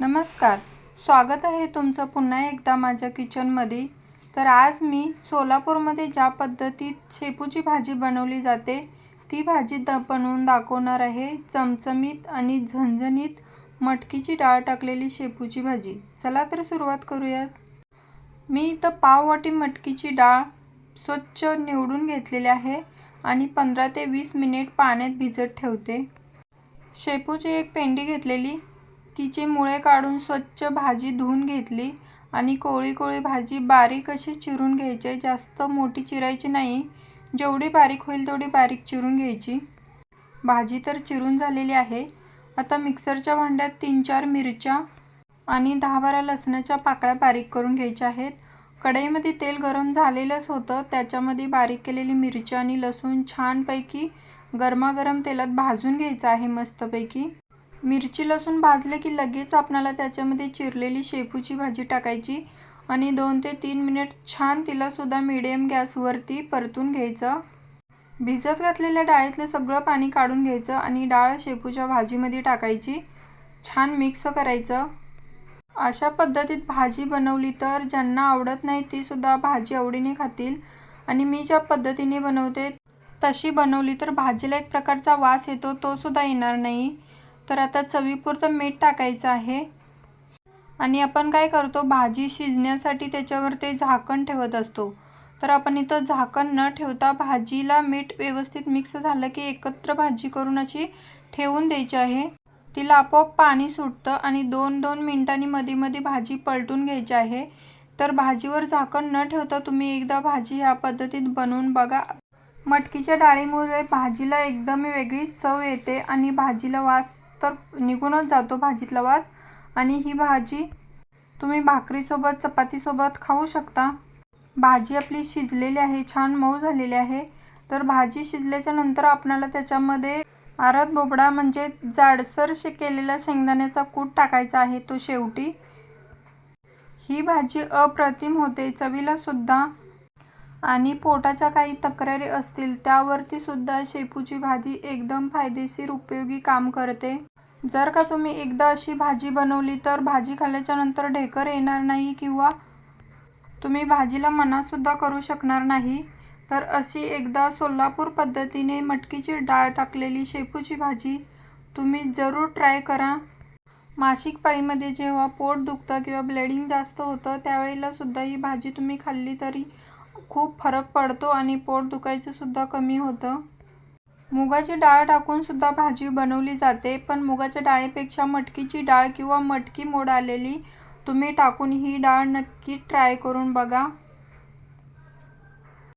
नमस्कार. स्वागत आहे तुमचं पुन्हा एकदा माझ्या किचनमध्ये. तर आज मी सोलापूरमध्ये ज्या पद्धतीत शेपूची भाजी बनवली जाते ती भाजी द बनवून दाखवणार आहे. चमचमीत आणि झणझणीत मटकीची डाळ टाकलेली शेपूची भाजी. चला तर सुरुवात करूयात. मी इथं पाववाटी मटकीची डाळ स्वच्छ निवडून घेतलेली आहे आणि पंधरा ते वीस मिनिट पाण्यात भिजत ठेवते. शेपूची एक पेंडी घेतलेली. तिचे मुळे काढून स्वच्छ भाजी धुवून घेतली आणि कोळी कोळी भाजी बारीक अशी चिरून घ्यायची. जास्त मोठी चिरायची नाही. जेवढी बारीक होईल तेवढी बारीक चिरून घ्यायची. भाजी तर चिरून झालेली आहे. आता मिक्सरच्या भांड्यात तीन चार मिरच्या आणि दहा बारा लसणाच्या पाकळ्या बारीक करून घ्यायच्या आहेत. कढईमध्ये तेल गरम झालेलंच होतं. त्याच्यामध्ये बारीक केलेली मिरची आणि लसूण छानपैकी गरमागरम तेलात भाजून घ्यायचं आहे मस्तपैकी. मिरची लसूण भाजले की लगेच आपणाला त्याच्यामध्ये चिरलेली शेपूची भाजी टाकायची आणि दोन ते तीन मिनिट छान तिलासुद्धा मिडियम गॅसवरती परतून घ्यायचं. भिजत घातलेल्या डाळीतलं सगळं पाणी काढून घ्यायचं आणि डाळ शेपूच्या भाजीमध्ये टाकायची. छान मिक्स करायचं. अशा पद्धतीत भाजी बनवली तर ज्यांना आवडत नाही तीसुद्धा भाजी आवडीने खातील आणि मी ज्या पद्धतीने बनवते तशी बनवली तर भाजीला एक प्रकारचा वास येतो तो सुद्धा येणार नाही. तर आता चवीपुरतं मीठ टाकायचं आहे. आणि आपण काय करतो भाजी शिजण्यासाठी त्याच्यावर ते झाकण ठेवत असतो. तर आपण इथं झाकण न ठेवता भाजीला मीठ व्यवस्थित मिक्स झालं की एकत्र भाजी करून अशी ठेवून द्यायची आहे. तिला आपोआप पाणी सुटतं आणि दोन दोन मिनिटांनी मध्ये मध्ये भाजी पलटून घ्यायची आहे. तर भाजीवर झाकण न ठेवता तुम्ही एकदा भाजी ह्या पद्धतीत बनवून बघा. मटकीच्या डाळीमुळे भाजीला एकदम वेगळी चव येते आणि भाजीला वास तर निघूनच जातो भाजीतला वास. आणि ही भाजी तुम्ही भाकरीसोबत चपातीसोबत खाऊ शकता. भाजी आपली शिजलेली आहे छान मऊ झालेली आहे. तर भाजी शिजल्याच्या नंतर आपणाला त्याच्यामध्ये आरत बोबडा म्हणजे जाडसर शे केलेला शेंगदाण्याचा कूट टाकायचा आहे तो शेवटी. ही भाजी अप्रतिम होते चवीला सुद्धा. आणि पोटाच्या काही तक्रारी असतील त्यावरती सुद्धा शेपूची भाजी एकदम फायदेशीर उपयोगी काम करते. जर का तुम्ही एकदा अशी भाजी बनवली तर भाजी खाल्ल्याच्या नंतर ढेकर येणार नाही किंवा तुम्ही भाजीला मनासुद्धा करू शकणार नाही तर अशी एकदा सोलापूर पद्धतीने मटकीची डाळ टाकलेली शेपूची भाजी तुम्ही जरूर ट्राय करा. मासिक पाळीमध्ये जेव्हा पोट दुखतं किंवा ब्लेडिंग जास्त होतं त्यावेळेला सुद्धा ही भाजी तुम्ही खाल्ली तरी खूप फरक पडतो आणि पोट दुखायचं सुद्धा कमी होतं. मुगाची डाळ टाकून सुद्धा भाजी बनवली जाते पण मुगाच्या डाळीपेक्षा मटकीची डाळ किंवा मटकी मोड आलेली तुम्ही टाकून ही डाळ नक्की ट्राय करून बघा.